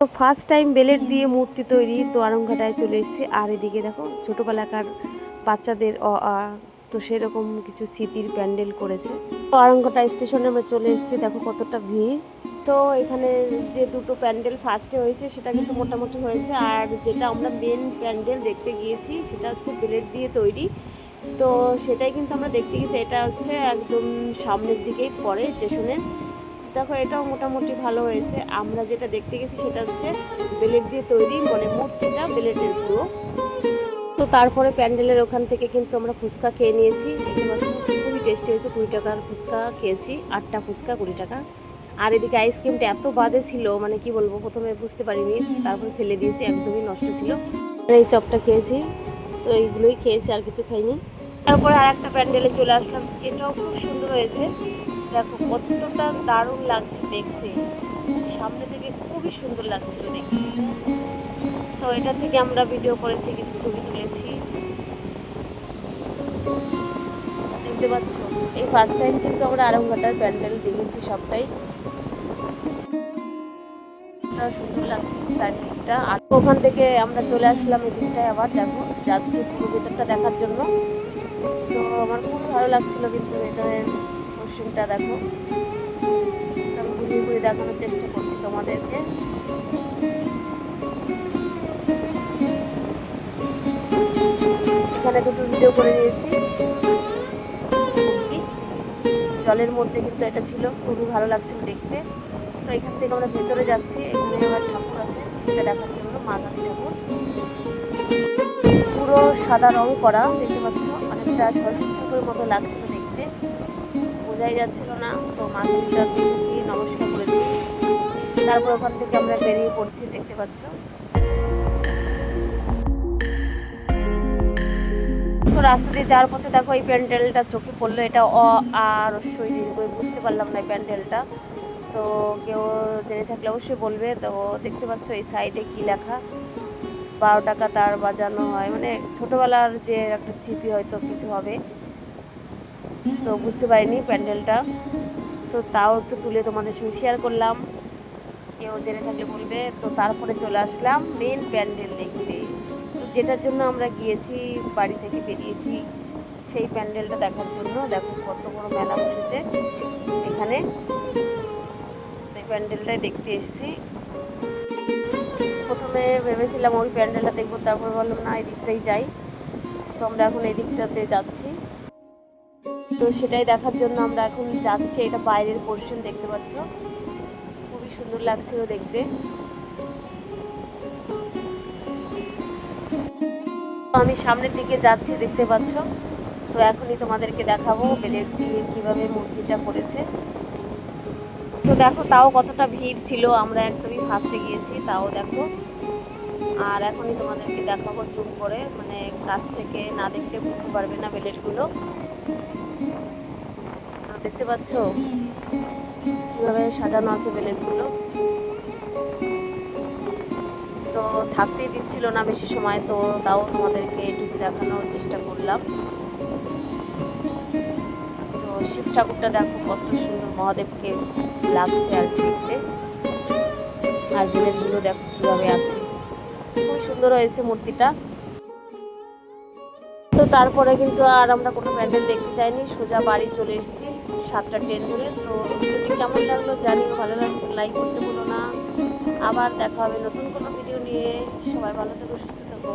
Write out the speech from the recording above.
তো first time belt দিয়ে মূর্তি তৈরি তো আরংঘাটায় চলে এসেছি। আর এদিকে দেখো, ছোটোবেলাকার বাচ্চাদের, অ, আ, তো সেরকম কিছু স্মৃতির প্যান্ডেল করেছে। তো আরংঘাটা স্টেশনে আমরা চলে এসেছি, দেখো কতটা ভিড়। তো এখানে যে দুটো প্যান্ডেল ফার্স্টে হয়েছে, সেটা কিন্তু মোটামুটি হয়েছে। আর যেটা আমরা মেন প্যান্ডেল দেখতে গিয়েছি, সেটা হচ্ছে বেলেট দিয়ে তৈরি। তো সেটাই কিন্তু আমরা দেখতে গেছি এটা হচ্ছে একদম সামনের দিকেই পড়ে স্টেশনের। দেখো, এটাও মোটামুটি ভালো হয়েছে। আমরা যেটা দেখতে গেছি সেটা হচ্ছে বেলেট দিয়ে তৈরি মানে মূর্তিটা, বেলেটের পুরো। তো তারপরে প্যান্ডেলের ওখান থেকে কিন্তু আমরা ফুচকা খেয়ে নিয়েছি। দেখতে খুবই টেস্টি হয়েছে, কুড়ি টাকার ফুচকা খেয়েছি, আটটা ফুচকা, কুড়ি টাকা। আর এদিকে আইসক্রিমটা এত বাজে ছিল মানে কি বলব, প্রথমে বুঝতে পারিনি, তারপরে ফেলে দিয়েছি, একদমই নষ্ট ছিল। এই চপটা খেয়েছি, তো এইগুলোই খেয়েছি, আর কিছু খাইনি। তারপরে আর একটা প্যান্ডেলে চলে আসলাম, এটাও খুব সুন্দর হয়েছে। দেখো, কতটা দারুণ লাগছে দেখতে। সামনে থেকে খুবই সুন্দর লাগছিল দেখতে। তো এটা থেকে আমরা ভিডিও করেছি, কিছু ছবি তুলেছি। দেখতে পাচ্ছ? এই ফার্স্ট টাইম কিন্তু আমরা আরংঘাটার প্যান্ডেল দেখেছি সবটাই। সুন্দর লাগছে চারিদিকটা। আর ওখান থেকে আমরা চলে আসলাম এদিকটায় আবার, দেখো, যাচ্ছি ভেতরটা দেখার জন্য। তো আমার খুব ভালো লাগছিল কিন্তু ভেতরের পোর্শনটা দেখো। ঘুরিয়ে ঘুরিয়ে দেখানোর চেষ্টা করছি তোমাদেরকে। এখানে দুটো ভিডিও করে নিয়েছি। জলের মধ্যে কিন্তু এটা ছিল, খুবই ভালো লাগছিল দেখতে। তো এখান থেকে আমরা ভেতরে যাচ্ছি, এখানে আবার ঠাকুর আছে, সেটা দেখার জন্য মা কালী ঠাকুর। পুরো সাদা রং করা, দেখতে পাচ্ছ? অনেকটা সরস্বতী ঠাকুরের মতো লাগছিল বোঝাই যাচ্ছিল না, তো মা কালীটা দেখেছি নমস্কার করেছি। তারপর ওখান থেকে আমরা বেরিয়ে পড়ছি, দেখতে পাচ্ছ। রাস্তা দিয়ে যাওয়ার পথে দেখো এই প্যান্ডেলটা চোখে পড়ল, এটা অ আর অবশ্যই বুঝতে পারলাম না এই প্যান্ডেলটা। তো কেউ জেনে থাকলে অবশ্যই বলবে, তো দেখতে পাচ্ছ এই সাইডে কি লেখা। বারো টাকা তার বাজানো হয় মানে ছোটোবেলার যে একটা স্মৃতি হয়তো কিছু হবে। তো বুঝতে পারিনি প্যান্ডেলটা। তো তাও একটু তুলে তোমাদের সঙ্গে শেয়ার করলাম। কেউ জেনে থাকলে বলবে। তো তারপরে চলে আসলাম মেন প্যান্ডেল দেখতে। তো যেটার জন্য আমরা গিয়েছি, বাড়ি থেকে বেরিয়েছি, সেই প্যান্ডেলটা দেখার জন্য। দেখো কত বড় মেলা বসেছে এখানে। এই প্যান্ডেলটাই দেখতে এসেছি। প্রথমে ভেবেছিলাম ওই প্যান্ডেলটা দেখব, তারপর বললাম না এই দিকটাই যাই। তো আমরা এখন এই দিকটাতে যাচ্ছি। তো সেটাই দেখার জন্য আমরা এখন যাচ্ছি। এটা বাইরের পোর্শন দেখতে পাচ্ছ। খুবই সুন্দর লাগছিল দেখতে। আমি সামনের দিকে যাচ্ছি, দেখতে পাচ্ছ। তো এখনই তোমাদেরকে দেখাবো বেলের দিয়ে কীভাবে মূর্তিটা করেছে। তো দেখো, তাও কতটা ভিড় ছিল। আমরা একদমই ফার্স্টে গিয়েছি, তাও দেখো। আর এখনই তোমাদেরকে দেখাবো চুপ করে। মানে কাছ থেকে না দেখলে বুঝতে পারবে না বেলেটগুলো দেখতে পাচ্ছ? কীভাবে সাজানো আছে বেলেটগুলো তো থাকতেই দিচ্ছিল না বেশি সময়, তো তাও তোমাদেরকে এটুকু দেখানোর চেষ্টা করলাম। তো শিব ঠাকুরটা দেখো কত সুন্দর মহাদেবকে লাগছে আর কি দেখতে। আর বেলেটগুলো দেখো কীভাবে আছে। খুবই সুন্দর হয়েছে মূর্তিটা। তো তারপরে কিন্তু আর আমরা কোনো প্যান্ডেল দেখতে চাইনি সোজা বাড়ি চলে এসেছি সাতটা ট্রেন ধরে। তো ভিডিওটি কেমন লাগল জানি ভালো লাগল লাইক করতে ভুলো না। আবার দেখা হবে নতুন কোনো ভিডিও নিয়ে। সবাই ভালো থেকো, সুস্থ থেকো।